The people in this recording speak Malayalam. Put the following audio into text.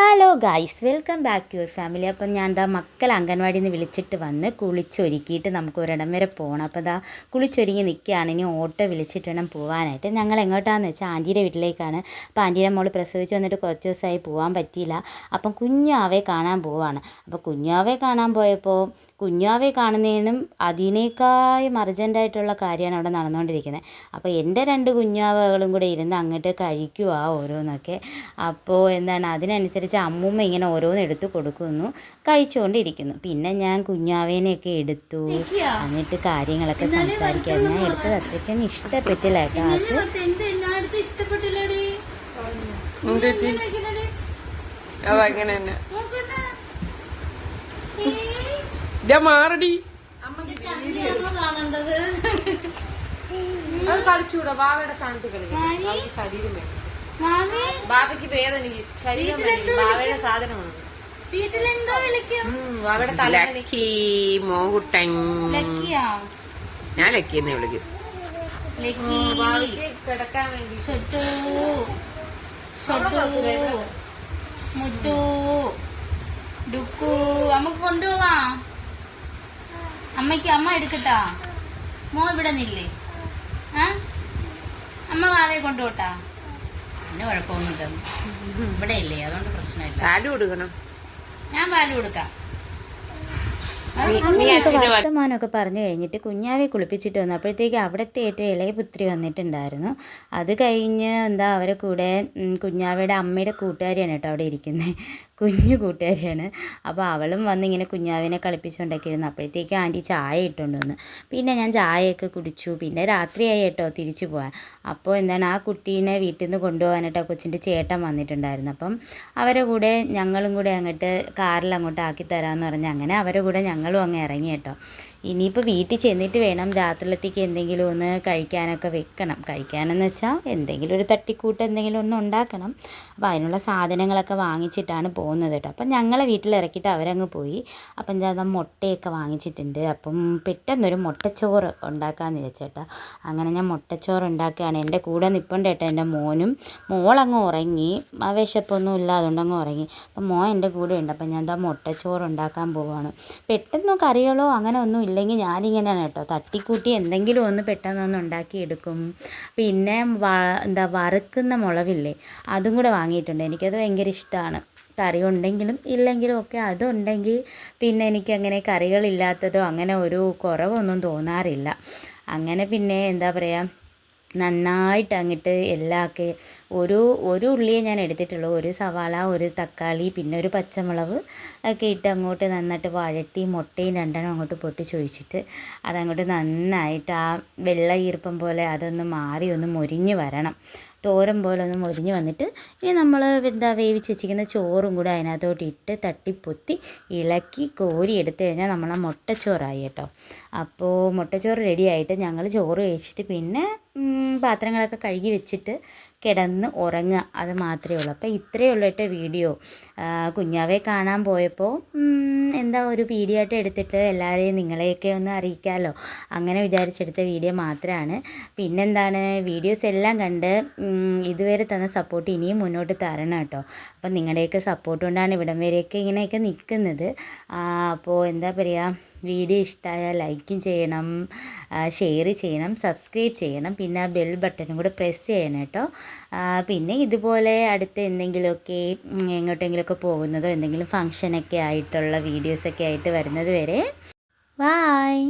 Hello guys welcome back to your family അപ്പം ഞാൻ എന്താ മക്കൾ അംഗൻവാടിയിൽ നിന്ന് വിളിച്ചിട്ട് വന്ന് കുളിച്ചൊരുക്കിയിട്ട് നമുക്ക് ഒരിടം വരെ പോകണം അപ്പോൾ ദാ കുളിച്ചൊരുങ്ങി നിൽക്കുകയാണ്. ഇനി ഓട്ടോ വിളിച്ചിട്ട് വേണം പോകാനായിട്ട് ഞങ്ങൾ എങ്ങോട്ടാന്ന് വെച്ചാൽ ആന്റിയുടെ വീട്ടിലേക്കാണ്. അപ്പോൾ ആന്റിയുടെ മോൾ പ്രസവിച്ച് വന്നിട്ട് കുറച്ച് ദിവസമായി പോകാൻ പറ്റിയില്ല. അപ്പം കുഞ്ഞാവെ കാണാൻ പോവാണ്. അപ്പോൾ കുഞ്ഞാവെ കാണാൻ പോയപ്പോൾ കുഞ്ഞാവെ കാണുന്നതിനും അതിനേക്കാളും അർജന്റായിട്ടുള്ള കാര്യമാണ് അവിടെ നടന്നുകൊണ്ടിരിക്കുന്നത്. അപ്പോൾ എന്റെ രണ്ട് കുഞ്ഞാവകളും കൂടെ ഇരുന്ന് അങ്ങോട്ട് കഴിക്കുക ഓരോന്നൊക്കെ. അപ്പോൾ എന്താണ്? അതിനനുസരിച്ച് അമ്മൂമ്മ ഇങ്ങനെ ഓരോന്ന് എടുത്ത് കൊടുക്കുന്നു കഴിച്ചുകൊണ്ടിരിക്കുന്നു പിന്നെ ഞാൻ കുഞ്ഞാവേനെയൊക്കെ എടുത്തു എന്നിട്ട് കാര്യങ്ങളൊക്കെ സംസാരിക്കാൻ. ഞാൻ എടുത്തത് അത്രയ്ക്കൊന്നും ഇഷ്ടപ്പെട്ടില്ല കേട്ടോ. അത് അതങ്ങനെ തന്നെ. മാറടി. കളിച്ചൂടാ ബാവയുടെ സ്ഥാനത്ത് കളിക്കാം ശരീരം വേണം. ബാബയ്ക്ക് ഭേദം എനിക്ക്. ശരീരം ബാബയുടെ സാധനമാണ്. വീട്ടിലെന്തോ വിളിക്കും. മോകുട്ടൻ ലക്കിയാ? ഞാൻ ലക്കി എന്നെ വിളിക്കും. ലക്കി. ബാവയ്ക്ക് കിടക്കാൻ വേണ്ടി. ഷൊട്ടു. ഷൊട്ടു. മുട്ടു. ഡുക്കു. നമുക്ക് കൊണ്ടുപോവാ. അമ്മയ്ക്ക് അമ്മ എടുക്കട്ടാ. മോ ഇവിടെ നിന്നില്ലേ? ആ അമ്മ വാവയെ കൊണ്ടുപോട്ടാ. എന്നെ കുഴപ്പമൊന്നുമില്ല. ഇവിടെ ഇല്ലേ അതുകൊണ്ട് പ്രശ്നമില്ല. പാൽ കൊടുക്കണം? ഞാൻ പാൽ കൊടുക്കാം. വർത്തമാനമൊക്കെ പറഞ്ഞു കഴിഞ്ഞിട്ട് കുഞ്ഞാവെ കുളിപ്പിച്ചിട്ട് വന്നു അപ്പോഴത്തേക്ക് അവിടുത്തെ ഏറ്റവും ഇളയ പുത്രി വന്നിട്ടുണ്ടായിരുന്നു. അത് കഴിഞ്ഞ് എന്താ അവരെ കൂടെ ഉം, കുഞ്ഞാവയുടെ അമ്മയുടെ കൂട്ടുകാരിയാണ് കേട്ടോ അവിടെ ഇരിക്കുന്നത് കുഞ്ഞു കൂട്ടുകാരിയാണ്. അപ്പോൾ അവളും വന്ന് ഇങ്ങനെ കുഞ്ഞാവിനെ കളിപ്പിച്ചുകൊണ്ടൊക്കെയിരുന്നു അപ്പോഴത്തേക്ക് ആന്റി ചായ ഇട്ടുകൊണ്ട് വന്ന് പിന്നെ ഞാൻ ചായയൊക്കെ കുടിച്ചു. പിന്നെ രാത്രിയായി കേട്ടോ തിരിച്ചു പോകാൻ. അപ്പോൾ എന്താണ് ആ കുട്ടീനെ വീട്ടിൽ നിന്ന് കൊണ്ടുപോകാനായിട്ട് ആ കൊച്ചിന്റെ ചേട്ടൻ വന്നിട്ടുണ്ടായിരുന്നു അപ്പം അവരെ കൂടെ ഞങ്ങളും കൂടെ അങ്ങോട്ട് കാറിൽ അങ്ങോട്ട് ആക്കി തരാമെന്ന് പറഞ്ഞ് അങ്ങനെ അവരെ കൂടെ ഞങ്ങളും അങ്ങ് ഇറങ്ങി കേട്ടോ. ഇനിയിപ്പോൾ വീട്ടിൽ ചെന്നിട്ട് വേണം രാത്രിയിലത്തേക്ക് എന്തെങ്കിലും ഒന്ന് കഴിക്കാനൊക്കെ വെക്കണം. കഴിക്കാനെന്ന് വെച്ചാൽ എന്തെങ്കിലും ഒരു തട്ടിക്കൂട്ട് എന്തെങ്കിലും ഒന്ന് ഉണ്ടാക്കണം. അപ്പോൾ അതിനുള്ള സാധനങ്ങളൊക്കെ വാങ്ങിച്ചിട്ടാണ് പോകുന്നത് കേട്ടോ. അപ്പം ഞങ്ങളെ വീട്ടിൽ ഇറക്കിയിട്ട് അവരങ്ങ് പോയി. അപ്പം ഞാൻ മുട്ടയൊക്കെ വാങ്ങിച്ചിട്ടുണ്ട്. അപ്പം പെട്ടെന്നൊരു മുട്ടച്ചോറ് ഉണ്ടാക്കാമെന്ന് വിചാരിച്ചേട്ടാ അങ്ങനെ ഞാൻ മുട്ടച്ചോറ് ഉണ്ടാക്കുകയാണ്. എന്റെ കൂടെ നിൽപ്പുണ്ട് കേട്ടോ എന്റെ മോനും. മോളങ്ങ് ഉറങ്ങി. ആ വിശപ്പൊന്നും ഇല്ല അതുകൊണ്ട് അങ്ങ് ഉറങ്ങി. അപ്പം മോൻ എന്റെ കൂടെ ഉണ്ട്. അപ്പം ഞാൻ എന്താ മുട്ടച്ചോറ് ഉണ്ടാക്കാൻ പോവുകയാണ്. പെട്ടെന്ന് കറികളോ അങ്ങനെ ഒന്നും ഇല്ലെങ്കിൽ ഞാനിങ്ങനെയാണ് കേട്ടോ. തട്ടിക്കൂട്ടി എന്തെങ്കിലും ഒന്ന് പെട്ടെന്നൊന്ന് ഉണ്ടാക്കിയെടുക്കും പിന്നെ എന്താ വറുക്കുന്ന മുളവില്ലേ അതും കൂടെ വാങ്ങിയിട്ടുണ്ട്. എനിക്കത് ഭയങ്കര ഇഷ്ടമാണ്. കറി ഉണ്ടെങ്കിലും ഇല്ലെങ്കിലും ഒക്കെ അതുണ്ടെങ്കിൽ പിന്നെ എനിക്കങ്ങനെ കറികളില്ലാത്തതോ അങ്ങനെ ഒരു കുറവൊന്നും തോന്നാറില്ല. അങ്ങനെ പിന്നെ എന്താ പറയുക നന്നായിട്ട് അങ്ങിട്ട് എല്ലാമൊക്കെ ഒരു ഒരു ഉള്ളിയെ ഞാൻ എടുത്തിട്ടുള്ളൂ. ഒരു സവാള ഒരു തക്കാളി പിന്നെ ഒരു പച്ചമുളക് ഒക്കെ ഇട്ട് അങ്ങോട്ട് നന്നായിട്ട് വഴട്ടി മുട്ടയും രണ്ടെണ്ണം അങ്ങോട്ട് പൊട്ടിച്ചൊഴിച്ചിട്ട് അതങ്ങോട്ട് നന്നായിട്ട് ആ വെള്ള ഈർപ്പം പോലെ അതൊന്ന് മാറി ഒന്ന് മുരിഞ്ഞ് വരണം. തോരൻ പോലെ ഒന്ന് മൊരിഞ്ഞ് വന്നിട്ട് ഇനി നമ്മൾ എന്താ വേവിച്ച് വെച്ചിരിക്കുന്ന ചോറും കൂടെ അതിനകത്തോട്ട് ഇട്ട് തട്ടിപ്പൊത്തി ഇളക്കി കോരി എടുത്തു കഴിഞ്ഞാൽ നമ്മളെ മുട്ടച്ചോറായി കേട്ടോ. അപ്പോൾ മുട്ടച്ചോറ് റെഡി ആയിട്ട് ഞങ്ങൾ ചോറ് കഴിച്ചിട്ട് പിന്നെ പാത്രങ്ങളൊക്കെ കഴുകി വെച്ചിട്ട് കിടന്ന് ഉറങ്ങുക. അത് മാത്രമേ ഉള്ളൂ. അപ്പോൾ ഇത്രയേ ഉള്ളൂ കേട്ടോ വീഡിയോ. കുഞ്ഞാവെ കാണാൻ പോയപ്പോൾ എന്താ ഒരു വീഡിയോ ആയിട്ട് എടുത്തിട്ട് എല്ലാവരെയും നിങ്ങളെയൊക്കെ ഒന്ന് അറിയിക്കാമല്ലോ അങ്ങനെ വിചാരിച്ചെടുത്ത വീഡിയോ മാത്രമാണ് പിന്നെന്താണ് വീഡിയോസ് എല്ലാം കണ്ട് ഇതുവരെ തന്ന സപ്പോർട്ട് ഇനിയും മുന്നോട്ട് തരണം കേട്ടോ. അപ്പം നിങ്ങളുടെയൊക്കെ സപ്പോർട്ട് കൊണ്ടാണ് ഇവിടം വരെയൊക്കെ ഇങ്ങനെയൊക്കെ നിൽക്കുന്നത്. അപ്പോൾ എന്താ പറയുക വീഡിയോ ഇഷ്ടമായാൽ ലൈക്കും ചെയ്യണം ഷെയർ ചെയ്യണം സബ്സ്ക്രൈബ് ചെയ്യണം പിന്നെ ആ ബെൽ ബട്ടണും കൂടെ പ്രസ് ചെയ്യണം കേട്ടോ. പിന്നെ ഇതുപോലെ അടുത്ത് എന്തെങ്കിലുമൊക്കെ എങ്ങോട്ടെങ്കിലുമൊക്കെ പോകുന്നതോ എന്തെങ്കിലും ഫങ്ഷനൊക്കെ ആയിട്ടുള്ള വീഡിയോസൊക്കെ ആയിട്ട് വരുന്നത് വരെ ബായ്